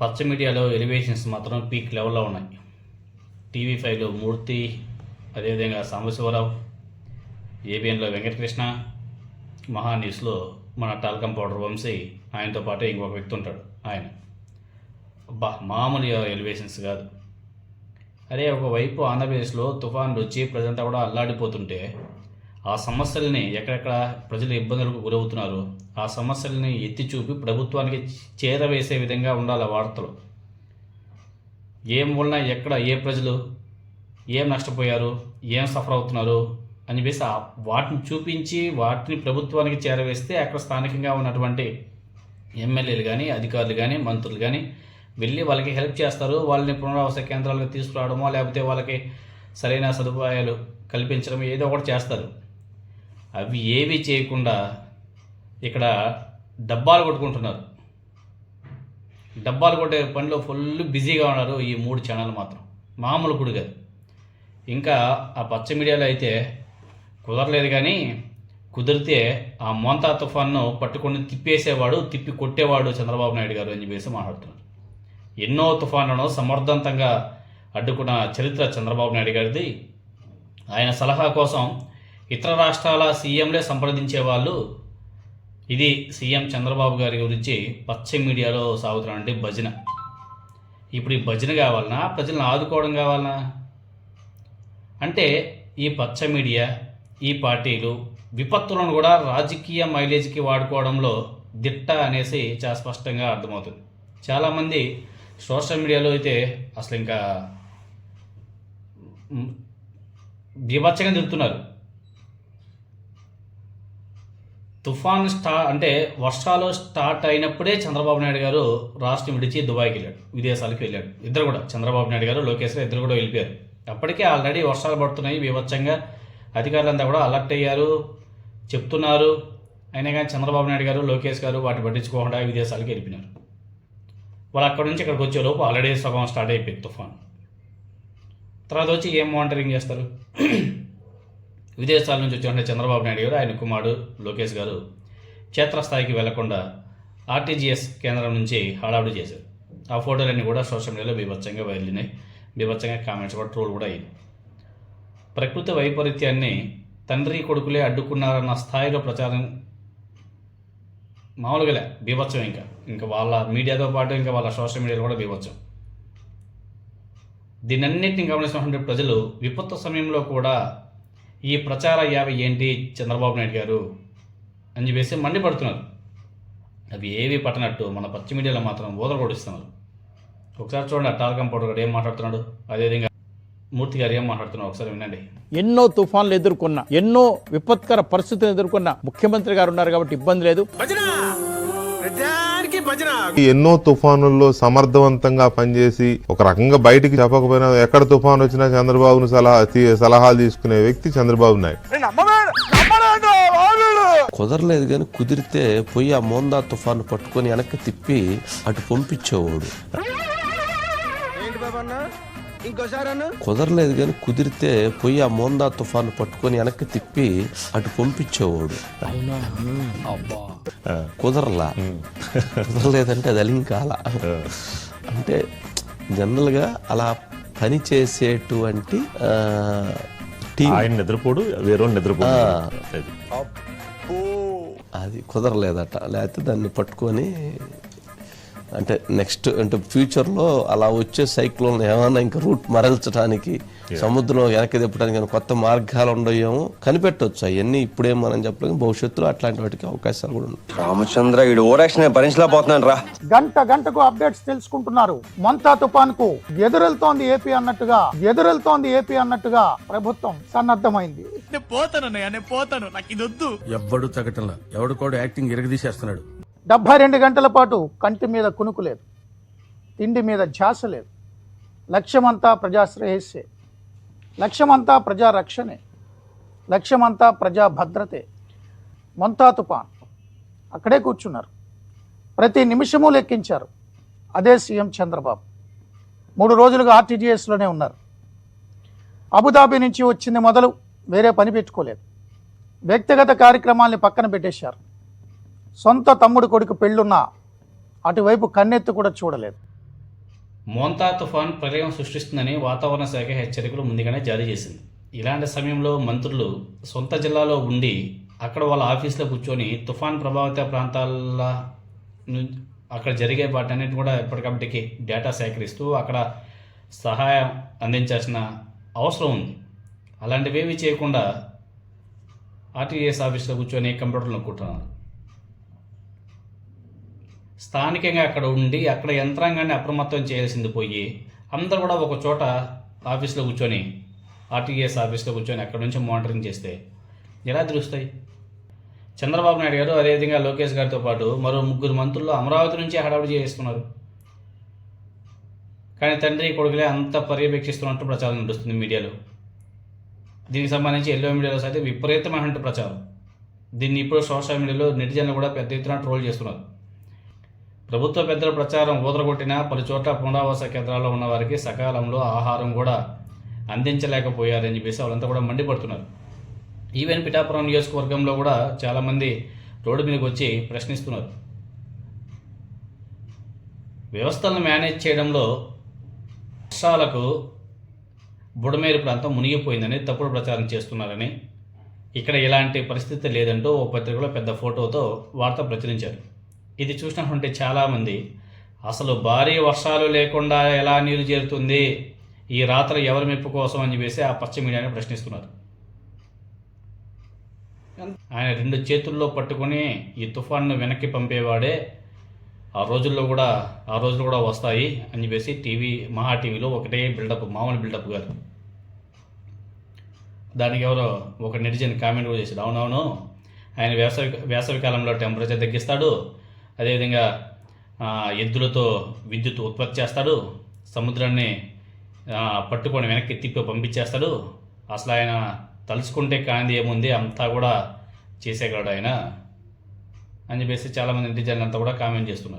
పచ్చ మీడియాలో ఎలివేషన్స్ మాత్రం పీక్ లెవెల్లో ఉన్నాయి. టీవీ ఫైవ్లో మూర్తి అదేవిధంగా సాంబశివరావు ఏబిఎన్లో వెంకటకృష్ణ మహా న్యూస్లో మన టాల్కం పౌడర్ వంశీ ఆయనతో పాటు ఇంకొక వ్యక్తి ఉంటాడు ఆయన. అబ్బా మామూలు ఎలివేషన్స్ కాదు. అరే ఒకవైపు ఆంధ్రప్రదేశ్లో తుఫాన్లు వచ్చి ప్రజంతా కూడా అల్లాడిపోతుంటే ఆ సమస్యల్ని ఎక్కడెక్కడ ప్రజలు ఇబ్బందులకు గురవుతున్నారు ఆ సమస్యల్ని ఎత్తి చూపి ప్రభుత్వానికి చేరవేసే విధంగా ఉండాలి వార్తలు. ఏం వలన ఎక్కడ ఏ ప్రజలు ఏం నష్టపోయారు ఏం సఫర్ అవుతున్నారు అని చెప్పేసి వాటిని చూపించి వాటిని ప్రభుత్వానికి చేరవేస్తే అక్కడ స్థానికంగా ఉన్నటువంటి ఎమ్మెల్యేలు కానీ అధికారులు కానీ మంత్రులు కానీ వెళ్ళి వాళ్ళకి హెల్ప్ చేస్తారు. వాళ్ళని పునరావాస కేంద్రాలకు తీసుకురావడమో లేకపోతే వాళ్ళకి సరైన సదుపాయాలు కల్పించడం ఏదో ఒకటి చేస్తారు. అవి ఏవి చేయకుండా ఇక్కడ డబ్బాలు కొట్టుకుంటున్నారు. డబ్బాలు కొట్టే పనిలో ఫుల్ బిజీగా ఉన్నారు ఈ మూడు ఛానల్ మాత్రం. మామూలు గుడి కాదు. ఇంకా ఆ పచ్చ మీడియాలో అయితే కుదరలేదు కానీ కుదిరితే ఆ మోంతా తుఫాన్ను పట్టుకొని తిప్పేసేవాడు తిప్పి కొట్టేవాడు చంద్రబాబు నాయుడు గారు అని చెప్పేసి మాట్లాడుతున్నారు. ఎన్నో తుఫాన్లను సమర్థవంతంగా అడ్డుకున్న చరిత్ర చంద్రబాబు నాయుడు గారిది. ఆయన సలహా కోసం ఇతర రాష్ట్రాల సీఎంలే సంప్రదించే వాళ్ళు. ఇది సీఎం చంద్రబాబు గారి గురించి పచ్చ మీడియాలో సాగుతున్నటువంటి భజన. ఇప్పుడు ఈ భజన కావాలనా? ప్రజలను ఆదుకోవడం కావాలనా? అంటే ఈ పచ్చ మీడియా ఈ పార్టీలు విపత్తులను కూడా రాజకీయ మైలేజ్కి వాడుకోవడంలో దిట్ట అనేసి చాలా స్పష్టంగా అర్థమవుతుంది. చాలామంది సోషల్ మీడియాలో అయితే అసలు ఇంకా మ్, బీభత్సంగా తిరుగుతున్నారు. తుఫాన్ స్టా అంటే వర్షాలు స్టార్ట్ అయినప్పుడే చంద్రబాబు నాయుడు గారు రాష్ట్రం విడిచి దుబాయ్కి వెళ్ళాడు విదేశాలకు వెళ్ళాడు. ఇద్దరు కూడా చంద్రబాబు నాయుడు గారు లోకేష్ గారు ఇద్దరు కూడా వెళ్ళిపోయారు. అప్పటికే ఆల్రెడీ వర్షాలు పడుతున్నాయి బీభత్సంగా. అధికారులంతా కూడా అలర్ట్ అయ్యారు చెప్తున్నారు. అయినా కానీ చంద్రబాబు నాయుడు గారు లోకేష్ గారు వాటి పట్టించుకోకుండా విదేశాలకు వెళ్ళిపోయినారు. వాళ్ళు అక్కడి నుంచి ఇక్కడికి వచ్చే లోపు ఆల్రెడీ సగం స్టార్ట్ అయిపోయింది తుఫాన్. తర్వాత వచ్చి ఏం మానిటరింగ్ చేస్తారు? విదేశాల నుంచి వచ్చిన చంద్రబాబు నాయుడు గారు ఆయన కుమారుడు లోకేష్ గారు క్షేత్రస్థాయికి వెళ్ళకుండా ఆర్టీజీఎస్ కేంద్రం నుంచి హడావుడి చేశారు. ఆ ఫోటోలన్నీ కూడా సోషల్ మీడియాలో బీభత్సంగా వెళ్ళినాయి బీభత్సంగా కామెంట్స్ కూడా ట్రోల్ కూడా అయ్యింది ప్రకృతి వైపరీత్యాన్ని తండ్రి కొడుకులే అడ్డుకున్నారన్న స్థాయిలో ప్రచారం మామూలుగా బీభత్సం ఇంకా. ఇంకా వాళ్ళ మీడియాతో పాటు ఇంకా వాళ్ళ సోషల్ మీడియాలో కూడా బీభత్సం. దీనన్నింటిని గమనిస్తున్నటువంటి ప్రజలు విపత్తు సమయంలో కూడా ఈ ప్రచార యావి ఏంటి చంద్రబాబు నాయుడు గారు అని చెప్పేసి మండిపడుతున్నారు. అవి ఏవి పట్టనట్టు మన పచ్చ మీడియాలో మాత్రం ఓదరగొడిస్తున్నారు ఒకసారి చూడండి టాల్కం పౌడర్ గారు ఏం మాట్లాడుతున్నాడు? అదేవిధంగా మూర్తి గారు ఏం మాట్లాడుతున్నారు ఒకసారి వినండి. ఎన్నో తుఫాన్లు ఎదుర్కొన్న ఎన్నో విపత్కర పరిస్థితులు ఎదుర్కొన్న ముఖ్యమంత్రి గారు ఉన్నారు కాబట్టి ఇబ్బంది లేదు. ఎన్నో తుఫానుల్లో సమర్థవంతంగా పనిచేసి ఒక రకంగా బయటికి చెప్పకపోయినా ఎక్కడ తుఫాన్ వచ్చినా చంద్రబాబును సలహా సలహాలు తీసుకునే వ్యక్తి చంద్రబాబు నాయుడు. కుదరలేదు కానీ కుదిరితే పోయి ఆ మోందా తుఫాను పట్టుకొని వెనక్కి తిప్పి అటు పంపించేవాడు. ఏంటి బాబన్న ఇంకోసారి అన్న? కుదరలేదు కానీ కుదిరితే పోయి ఆ మోందా తుఫాను పట్టుకొని వెనక్కి తిప్పి అటు పంపించేవాడు. కుదరలా. కుదరలేదంటే అది అలింకాల. అంటే జనరల్గా అలా పని చేసేటువంటి ఆ, టీం. ఆయన నిద్రపోడు వేరే నిద్రపోడు. ఆ. అది. అది కుదరలేదట. లేకపోతే దాన్ని పట్టుకొని అంటే నెక్స్ట్ అంటే ఫ్యూచర్లో అలా వచ్చే సైక్లోన్ ఏమైనా ఇంకా రూట్ మరల్చడానికి సముద్రం వెనక్కి తిప్పడానికి కొత్త మార్గాలు ఉండయేమో కనిపెట్టవచ్చు అవన్నీ ఇప్పుడేం మనం చెప్పలేము భవిష్యత్తులో అట్లాంటి వాటికి అవకాశాలు కూడా ఉన్నాయి రామచంద్ర ఈడు ఓరాక్షన్ భరించలేకపోతున్నాను రా. గంట గంటకు అప్డేట్స్ తెలుసుకుంటున్నారు. మొంతా తుఫాన్కు ఎదురెళ్తోంది ఏపీ అన్నట్టుగా ఎదురెళ్తోంది ఏపీ అన్నట్టుగా ప్రభుత్వం సన్నద్ధమైంది. ఎవ్వడు తగ్గటంలా ఎవడు కూడా యాక్టింగ్ ఇరగదీసేస్తున్నాడు డెబ్బై రెండు గంటల పాటు కంటి మీద కునుకు లేదు. తిండి మీద ధ్యాస లేదు. లక్ష్యమంతా ప్రజాశ్రేయస్సే. లక్ష్యమంతా ప్రజారక్షణే. లక్ష్యమంతా ప్రజా భద్రతే మొంతా తుపాన్ అక్కడే కూర్చున్నారు. ప్రతి నిమిషము లెక్కించారు. అదే సీఎం చంద్రబాబు. మూడు రోజులుగా ఆర్టీజీఎస్లోనే ఉన్నారు. అబుదాబి నుంచి వచ్చింది మొదలు వేరే పని పెట్టుకోలేదు. వ్యక్తిగత కార్యక్రమాల్ని పక్కన పెట్టేశారు. సొంత తమ్ముడు కొడుకు పెళ్ళున్నా అటువైపు కన్నెత్తి కూడా చూడలేదు. మోంతా తుఫాన్ ప్రళయం సృష్టిస్తుందని వాతావరణ శాఖ హెచ్చరికలు ముందుగానే జారీ చేసింది. ఇలాంటి సమయంలో మంత్రులు సొంత జిల్లాలో ఉండి అక్కడ వాళ్ళ ఆఫీస్లో కూర్చొని తుఫాన్ ప్రభావిత ప్రాంతాల అక్కడ జరిగే వాటి అన్నిటి కూడా ఎప్పటికప్పటికి డేటా సేకరిస్తూ అక్కడ సహాయం అందించాల్సిన అవసరం ఉంది. అలాంటివేమీ చేయకుండా ఆర్టీఎస్ ఆఫీస్లో కూర్చొని కంప్యూటర్లు నొక్కుంటున్నారు స్థానికంగా అక్కడ ఉండి అక్కడ యంత్రాంగాన్ని అప్రమత్తం చేయాల్సింది పోయి అందరూ కూడా ఒక చోట ఆఫీస్లో కూర్చొని ఆర్టీఎస్ ఆఫీస్లో కూర్చొని అక్కడ నుంచి మానిటరింగ్ చేస్తే ఎలా తెలుస్తాయి? చంద్రబాబు నాయుడు గారు అదేవిధంగా లోకేష్ గారితో పాటు మరో ముగ్గురు మంత్రులు అమరావతి నుంచి హడావుడి చేస్తున్నారు. కానీ తండ్రి కొడుకులే అంత పర్యవేక్షిస్తున్నట్టు ప్రచారం నడుస్తుంది మీడియాలో. దీనికి సంబంధించి ఎల్లో మీడియాలో అయితే విపరీతమైనటువంటి ప్రచారం. దీన్ని ఇప్పుడు సోషల్ మీడియాలో నెటిజన్లు కూడా పెద్ద ఎత్తున ట్రోల్ చేస్తున్నారు. ప్రభుత్వ పెద్దల ప్రచారం ఊదరగొట్టిన పలుచోట్ల పునరావాస కేంద్రాల్లో ఉన్న వారికి సకాలంలో ఆహారం కూడా అందించలేకపోయారని చెప్పేసి వాళ్ళంతా కూడా మండిపడుతున్నారు. ఈవెన్ పిఠాపురం నియోజకవర్గంలో కూడా చాలామంది రోడ్డు మీదకి వచ్చి ప్రశ్నిస్తున్నారు. వ్యవస్థలను మేనేజ్ చేయడంలో వర్షాలకు బుడమేరు ప్రాంతం మునిగిపోయిందని తప్పుడు ప్రచారం చేస్తున్నారని ఇక్కడ ఇలాంటి పరిస్థితి లేదంటూ ఓ పత్రికలో పెద్ద ఫోటోతో వార్త ప్రచురించారు. ఇది చూసినటువంటి చాలామంది అసలు భారీ వర్షాలు లేకుండా ఎలా నీరు చేరుతుంది? ఈ రాత్రి ఎవరి మెప్పు కోసం? అని చెప్పేసి ఆ పశ్చిమ మీడియాని ప్రశ్నిస్తున్నారు. ఆయన రెండు చేతుల్లో పట్టుకొని ఈ తుఫాన్ను వెనక్కి పంపేవాడే ఆ రోజుల్లో కూడా ఆ రోజులు కూడా వస్తాయి అని చెప్పేసి టీవీ మహా టీవీలో ఒకటే బిల్డప్ మామూలు బిల్డప్ గారు. దానికి ఎవరో ఒక నెటిజన్ కామెంట్ కూడా చేశాడు అవునవును ఆయన వేసవి వేసవి కాలంలో టెంపరేచర్ తగ్గిస్తాడు అదేవిధంగా ఎద్దులతో విద్యుత్ ఉత్పత్తి చేస్తాడు సముద్రాన్ని పట్టుకొని వెనక్కి తిప్పి పంపించేస్తాడు. అసలు ఆయన తలుచుకుంటే కానిది ఏముంది అంతా కూడా చేసేయగలడు ఆయన అని చెప్పేసి చాలామంది ఇంటి అంతా కూడా కామెంట్ చేస్తున్నారు.